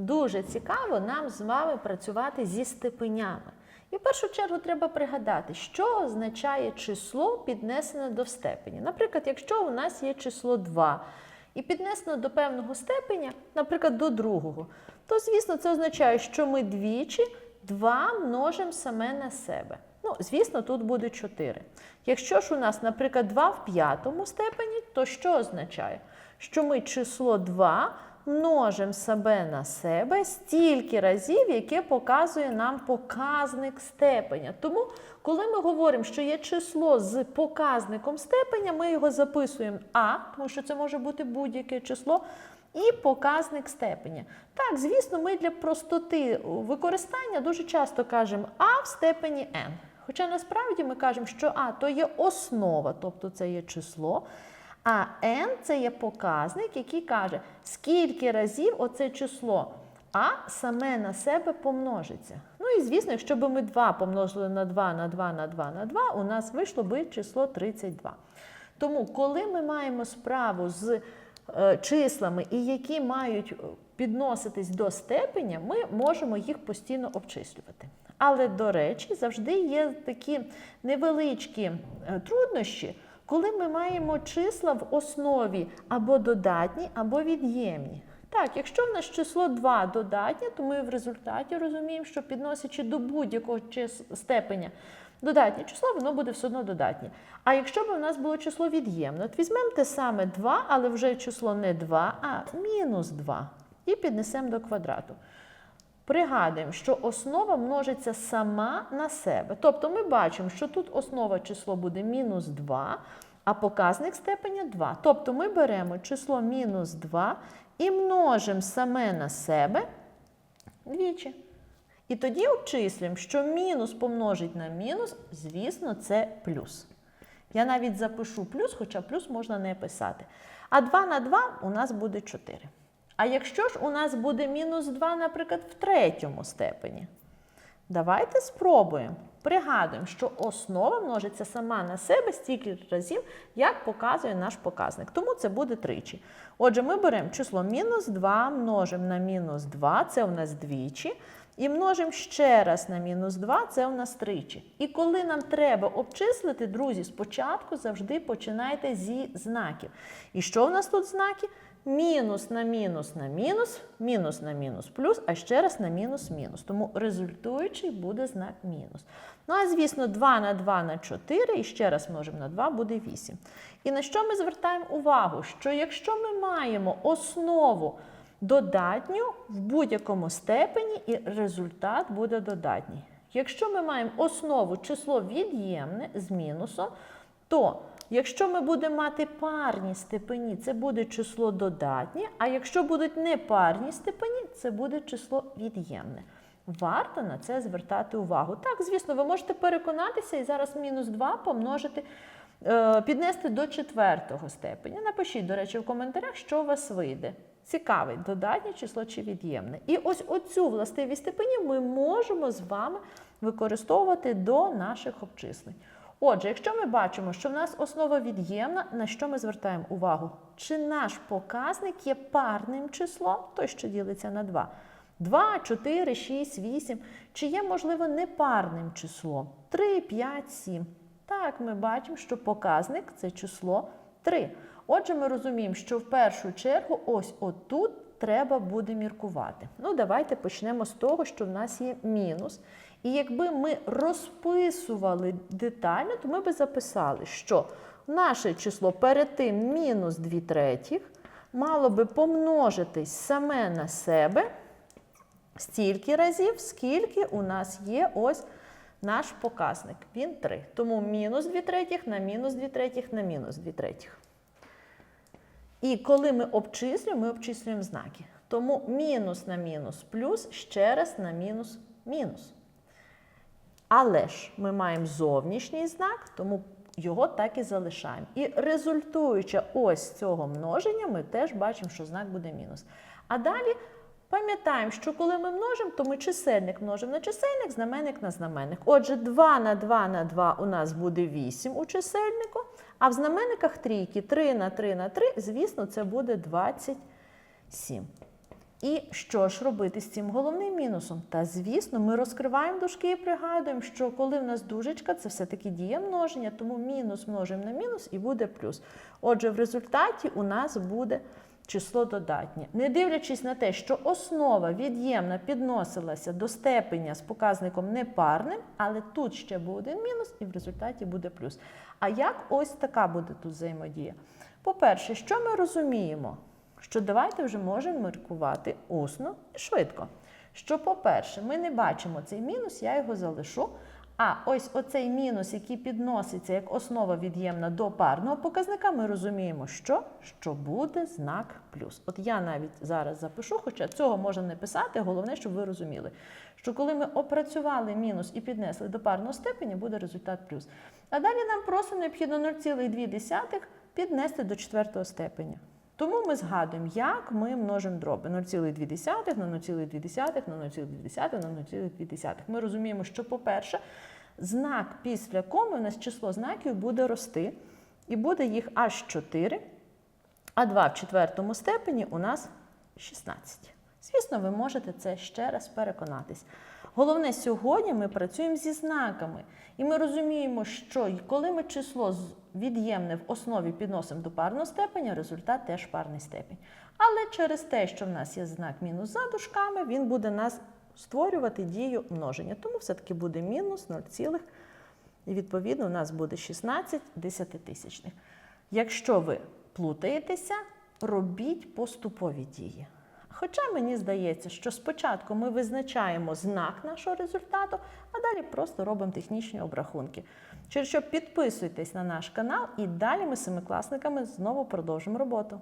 дуже цікаво нам з вами працювати зі степенями. І в першу чергу треба пригадати, що означає число піднесене до степені. Наприклад, якщо у нас є число 2 і піднесено до певного степеня, наприклад, до другого, то, звісно, це означає, що ми двічі 2 множимо саме на себе. Ну, звісно, тут буде 4. Якщо ж у нас, наприклад, 2 в п'ятому степені, то що означає? Що ми число 2 множимо себе на себе стільки разів, яке показує нам показник степеня. Тому, коли ми говоримо, що є число з показником степеня, ми його записуємо А, тому що це може бути будь-яке число. І показник степеня. Так, звісно, ми для простоти використання дуже часто кажемо А в степені n. Хоча насправді ми кажемо, що А то є основа, тобто це є число. А n це є показник, який каже, скільки разів оце число А саме на себе помножиться. Ну і звісно, якщо б ми 2 помножили на 2 на 2 на 2 на 2, у нас вийшло би число 32. Тому, коли ми маємо справу з е, числами, і які мають е, підноситись до степеня, ми можемо їх постійно обчислювати. Але, до речі, завжди є такі невеличкі е, труднощі, коли ми маємо числа в основі або додатні, або від'ємні. Так, якщо в нас число 2 додатнє, то ми в результаті розуміємо, що підносячи до будь-якого степеня додатнє число, воно буде все одно додатнє. А якщо б у нас було число від'ємне, от візьмемо те саме 2, але вже число не 2, а мінус 2. І піднесемо до квадрату. Пригадуємо, що основа множиться сама на себе. Тобто ми бачимо, що тут основа число буде мінус 2, а показник степеня 2. Тобто ми беремо число мінус 2 і множимо саме на себе двічі. І тоді обчислюємо, що мінус помножить на мінус, звісно, це плюс. Я навіть запишу плюс, хоча плюс можна не писати. А 2 на 2 у нас буде 4. А якщо ж у нас буде мінус 2, наприклад, в третьому степені, давайте спробуємо. Пригадуємо, що основа множиться сама на себе стільки разів, як показує наш показник. Тому це буде тричі. Отже, ми беремо число мінус 2, множимо на мінус 2, це у нас двічі. І множимо ще раз на мінус 2, це у нас тричі. І коли нам треба обчислити, друзі, спочатку завжди починайте зі знаків. І що у нас тут знаки? Мінус на мінус на мінус, мінус на мінус плюс, а ще раз на мінус мінус. Тому результуючий буде знак мінус. Ну, а звісно, 2 на 2 на 4, і ще раз множимо на 2, буде 8. І на що ми звертаємо увагу? Що якщо ми маємо основу додатню в будь-якому степені, і результат буде додатній. Якщо ми маємо основу число від'ємне з мінусом, то якщо ми будемо мати парні степені, це буде число додатнє, а якщо будуть непарні степені, це буде число від'ємне. Варто на це звертати увагу. Так, звісно, ви можете переконатися і зараз мінус 2 помножити, е, піднести до четвертого степеня. Напишіть, до речі, в коментарях, що у вас вийде. Цікаве, додатнє число чи від'ємне. І ось оцю властивість степенів ми можемо з вами використовувати до наших обчислень. Отже, якщо ми бачимо, що в нас основа від'ємна, на що ми звертаємо увагу? Чи наш показник є парним числом, той, що ділиться на 2? 2, 4, 6, 8. Чи є, можливо, непарним числом? 3, 5, 7. Так, ми бачимо, що показник це число 3. Отже, ми розуміємо, що в першу чергу ось отут треба буде міркувати. Ну, давайте почнемо з того, що в нас є мінус. І якби ми розписували детально, то ми би записали, що наше число перед тим мінус 2 третіх мало би помножитись саме на себе стільки разів, скільки у нас є ось наш показник. Він 3. Тому мінус 2 третіх на мінус 2 третіх на мінус 2 третіх. І коли ми обчислюємо, ми обчислюємо знаки. Тому мінус на мінус плюс ще раз на мінус мінус. Але ж ми маємо зовнішній знак, тому його так і залишаємо. І результуючи ось цього множення, ми теж бачимо, що знак буде мінус. А далі пам'ятаємо, що коли ми множимо, то ми чисельник множимо на чисельник, знаменник на знаменник. Отже, 2 на 2 на 2 у нас буде 8 у чисельнику, а в знаменниках трійки 3 на 3 на 3, звісно, це буде 27. І що ж робити з цим головним мінусом? Та звісно, ми розкриваємо дужки і пригадуємо, що коли в нас дужечка, це все-таки дія множення, тому мінус множимо на мінус і буде плюс. Отже, в результаті у нас буде число додатнє. Не дивлячись на те, що основа від'ємна підносилася до степеня з показником непарним, але тут ще був один мінус, і в результаті буде плюс. А як ось така буде тут взаємодія? По-перше, що ми розуміємо? Що давайте вже можемо міркувати усно і швидко. Що, по-перше, ми не бачимо цей мінус, я його залишу. А ось оцей мінус, який підноситься як основа від'ємна до парного показника, ми розуміємо, що, що буде знак плюс. От я навіть зараз запишу, хоча цього можна не писати, головне, щоб ви розуміли, що коли ми опрацювали мінус і піднесли до парного степеня, буде результат плюс. А далі нам просто необхідно 0,2 піднести до четвертого степеня. Тому ми згадуємо, як ми множимо дроби 0,2 на 0,2 на 0,2 на 0,2. Ми розуміємо, що, по-перше, знак після коми у нас число знаків буде рости, і буде їх аж 4, а 2 в четвертому степені у нас 16. Звісно, ви можете це ще раз переконатись. Головне, сьогодні ми працюємо зі знаками, і ми розуміємо, що коли ми число від'ємне в основі підносимо до парного степеня, результат теж парний степень. Але через те, що в нас є знак мінус за дужками, він буде нас створювати дію множення. Тому все-таки буде мінус 0, цілих, і відповідно у нас буде 16 десятитисячних. Якщо ви плутаєтеся, робіть поступові дії. Хоча мені здається, що спочатку ми визначаємо знак нашого результату, а далі просто робимо технічні обрахунки. Через що підписуйтесь на наш канал, і далі ми з семикласниками знову продовжимо роботу.